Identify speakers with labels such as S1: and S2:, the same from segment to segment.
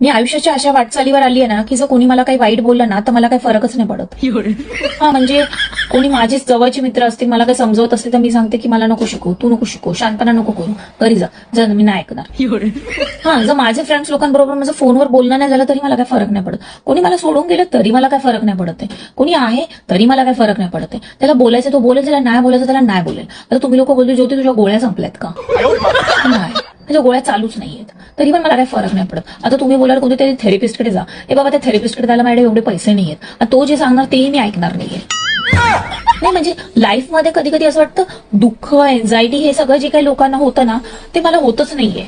S1: मी आयुष्याच्या अशा वाटचालीवर आली आहे ना की जर कोणी मला काही वाईट बोललं ना तर मला काही फरकच नाही पडत. हा म्हणजे कोणी माझे जवळचे मित्र असतील मला काही समजवत असतील तर मी सांगते की मला नको शिकू तू नको शिकू शांतपणा नको करू घरी जा जर मी नाही ऐकणार. हा जर माझे फ्रेंड्स लोकांबरोबर माझं फोनवर बोलणं नाही झालं तरी मला काही फरक नाही पडत. कोणी मला सोडून गेलं तरी मला काही फरक नाही पडत आहे. कोणी आहे तरी मला काही फरक नाही पडत आहे. त्याला बोलायचं तो बोलेल त्याला नाही बोलायचं त्याला नाही बोलेल. आता तुम्ही लोक बोलतो ज्योती तुझ्या गोळ्या संपल्यात का? नाही. म्हणजे गोळ्या चालूच नाहीयेत. तरी पण मला काही फरक नाही पडत. आता तुम्ही बोलाल तरी थेरपिस्टकडे जा. ए बाबा त्या थेरपिस्टकडे जायला माझ्याकडे एवढे पैसे नाहीयेत. आता तो जे सांगणार तेही मी ऐकणार नाहीये. नाही म्हणजे लाईफमध्ये कधी कधी असं वाटतं दुःख एन्झायटी हे सगळं जे काही लोकांना होतं ना ते मला होतच नाहीये.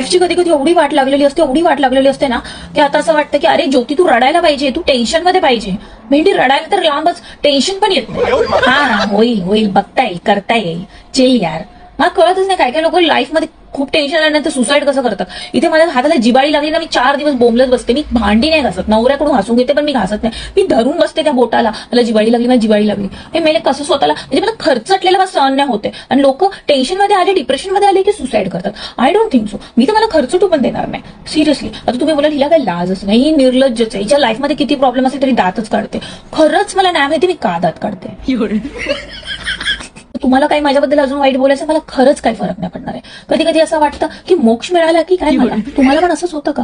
S1: लाईफची कधी कधी एवढी वाट लागलेली असते एवढी वाट लागलेली असते ना की आता असं वाटतं की अरे ज्योती तू रडायला पाहिजे तू टेन्शनमध्ये पाहिजे. भेंडी रडायला तर लांबच टेन्शन पण येत नाही. हा होईल होईल बघता येईल करता येईल. चेल यार. मला कळतच नाही काय काय लोक लाईफमध्ये खूप टेन्शन आल्यानंतर सुसाईड कसं करतात. इथे माझ्या हाताला जिबाळी लागली ना मी चार दिवस बोंबलत बसते. मी भांडी नाही घासत नवऱ्याकडून घासून घेते पण मी घासत नाही. मी धरून बसते त्या बोटाला. मला जिबाळी लागली मला जिबाळी लागली. हे मेले कसं स्वतःला म्हणजे मला खर्चटलेला मला सहन नाही होते आणि लोक टेन्शनमध्ये आले डिप्रेशनमध्ये आले की सुसाईड करतात. आय डोंट थिंक सो मी तर मला खर्चटू पण देणार नाही. सिरियसली आता तुम्ही बोला हिला काय लाजच नाही ही निर्लज्जच आहे. हिच्या लाईफमध्ये किती प्रॉब्लेम असेल तरी दातच काढते. खरंच मला नाही माहिती मी का दात काढते. तुम्हाला काही माझ्याबद्दल अजून वाईट बोलायचं मला खरंच काही फरक नाही पडणार आहे. कधी कधी असं वाटतं की मोक्ष मिळाला की काय मला तुम्हाला पण असंच होतं का?